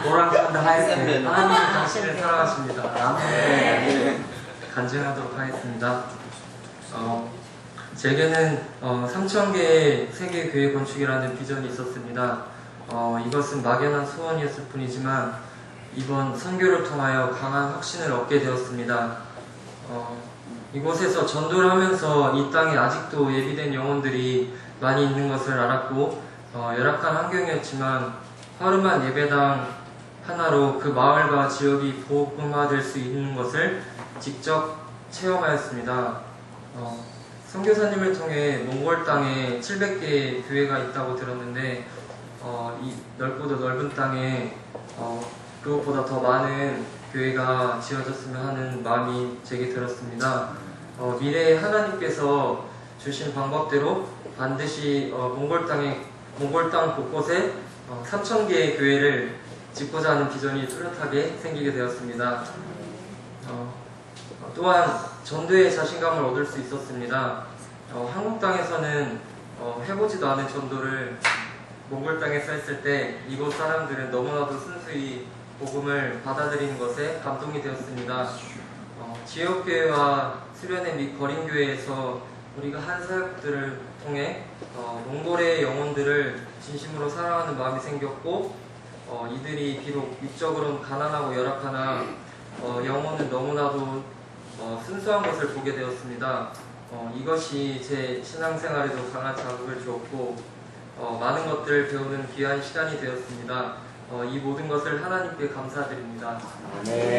보람찬다 하였으니 하나님 당신을 사랑하십니다. 네. 간증하도록 하겠습니다. 어, 제게는 어, 3천 개의 세계 교회 건축이라는 비전이 있었습니다. 어, 이것은 막연한 소원이었을 뿐이지만 이번 선교를 통하여 강한 확신을 얻게 되었습니다. 어, 이곳에서 전도를 하면서 이 땅에 아직도 예비된 영혼들이 많이 있는 것을 알았고 어, 열악한 환경이었지만 하루만 예배당 하나로 그 마을과 지역이 복음화될 수 있는 것을 직접 체험하였습니다. 어, 선교사님을 통해 몽골 땅에 700개의 교회가 있다고 들었는데 어, 이 넓고도 넓은 땅에 어, 그것보다 더 많은 교회가 지어졌으면 하는 마음이 제게 들었습니다. 어, 미래에 하나님께서 주신 방법대로 반드시 어, 몽골 땅에 몽골 땅 곳곳에 어, 3천 개의 교회를 짓고자 하는 비전이 뚜렷하게 생기게 되었습니다. 어, 어, 또한 전도의 자신감을 얻을 수 있었습니다. 어, 한국 땅에서는 어, 해보지도 않은 전도를 몽골 땅에서 했을 때 이곳 사람들은 너무나도 순수히 복음을 받아들이는 것에 감동이 되었습니다. 어, 지역교회와 수련회 및 거린교회에서 우리가 한 사역들을 통해 어, 몽골의 영혼들을 진심으로 사랑하는 마음이 생겼고 어, 이들이 비록 육적으로는 가난하고 열악하나 어, 영혼은 너무나도 어, 순수한 것을 보게 되었습니다. 어, 이것이 제 신앙생활에도 강한 자극을 주었고 어, 많은 것들을 배우는 귀한 시간이 되었습니다. 어, 이 모든 것을 하나님께 감사드립니다. 네.